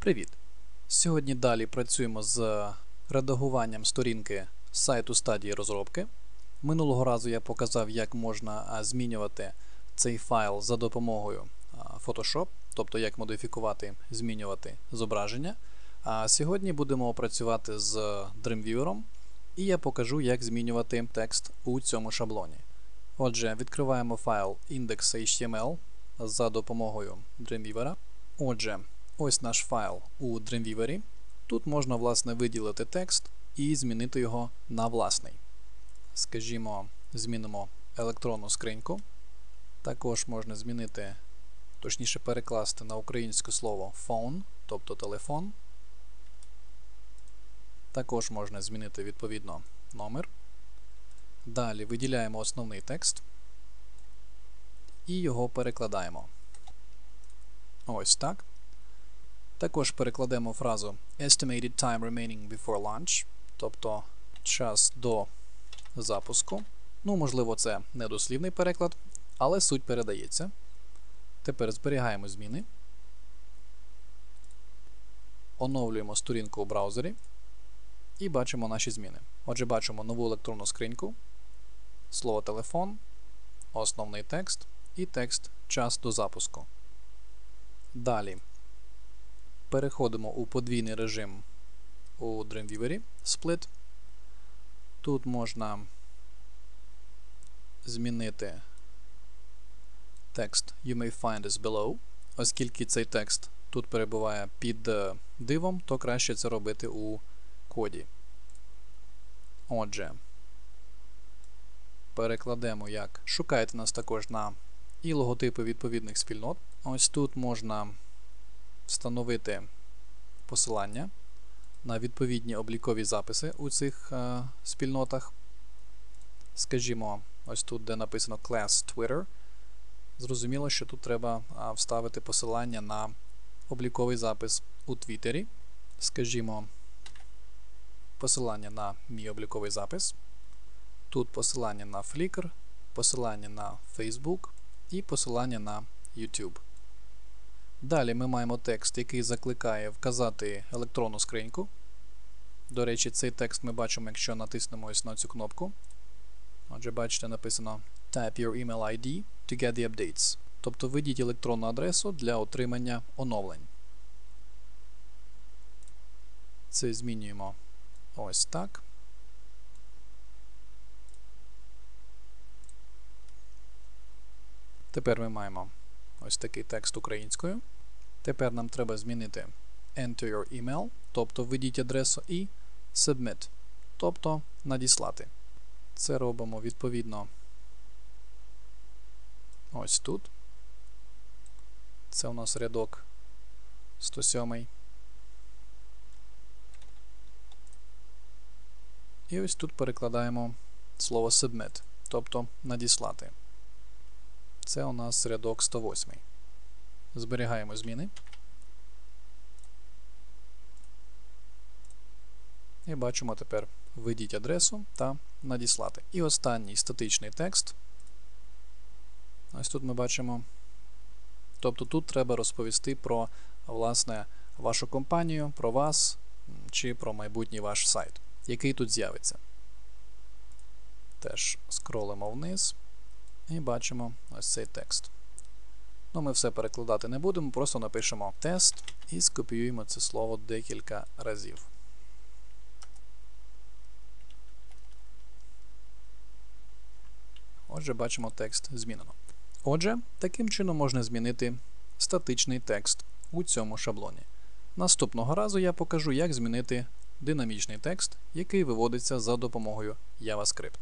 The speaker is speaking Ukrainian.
Привіт! Сьогодні далі працюємо з редагуванням сторінки сайту стадії розробки. Минулого разу я показав, як можна змінювати цей файл за допомогою Photoshop, тобто як модифікувати, змінювати зображення. А сьогодні будемо працювати з Dreamweaver, і я покажу, як змінювати текст у цьому шаблоні. Отже, відкриваємо файл index.html за допомогою Dreamweaver. Отже, ось наш файл у Dreamweaver. Тут можна власне виділити текст і змінити його на власний. Скажімо, змінимо електронну скриньку. Також можна змінити, точніше перекласти на українське слово phone, тобто телефон. Також можна змінити відповідно номер. Далі виділяємо основний текст і його перекладаємо. Ось так. Також перекладемо фразу Estimated time remaining before launch, тобто час до запуску. Ну, можливо, це недослівний переклад, але суть передається. Тепер зберігаємо зміни. Оновлюємо сторінку у браузері і бачимо наші зміни. Отже, бачимо нову електронну скриньку, слово телефон, основний текст і текст час до запуску. Далі переходимо у подвійний режим у Dreamweaver Split. Тут можна змінити текст You may find us below. Оскільки цей текст тут перебуває під дивом, то краще це робити у коді. Отже, перекладемо як. Шукайте нас також на і логотипи відповідних спільнот. Ось тут можна встановити посилання на відповідні облікові записи у цих е, спільнотах. Скажімо, ось тут, де написано Class Twitter. Зрозуміло, що тут треба вставити посилання на обліковий запис у Твіттері. Скажімо, посилання на мій обліковий запис. Тут посилання на Flickr, посилання на Facebook і посилання на YouTube. Далі ми маємо текст, який закликає вказати електронну скриньку. До речі, цей текст ми бачимо, якщо натиснемо ось на цю кнопку. Отже, бачите, написано Type your email ID to get the updates. Тобто введіть електронну адресу для отримання оновлень. Це змінюємо ось так. Тепер ми маємо ось такий текст українською. Тепер нам треба змінити Enter your email, тобто введіть адресу і Submit, тобто надіслати. Це робимо відповідно ось тут. Це у нас рядок 107. І ось тут перекладаємо слово Submit, тобто надіслати. Це у нас рядок 108. Зберігаємо зміни. І бачимо тепер введіть адресу та надіслати. І останній статичний текст. Ось тут ми бачимо. Тобто тут треба розповісти про власне, вашу компанію, про вас чи про майбутній ваш сайт, який тут з'явиться. Теж скролимо вниз і бачимо ось цей текст. Ну, Ми все перекладати не будемо, просто напишемо тест і скопіюємо це слово декілька разів. Отже, бачимо текст змінено. Отже, таким чином можна змінити статичний текст у цьому шаблоні. Наступного разу я покажу, як змінити динамічний текст, який виводиться за допомогою JavaScript.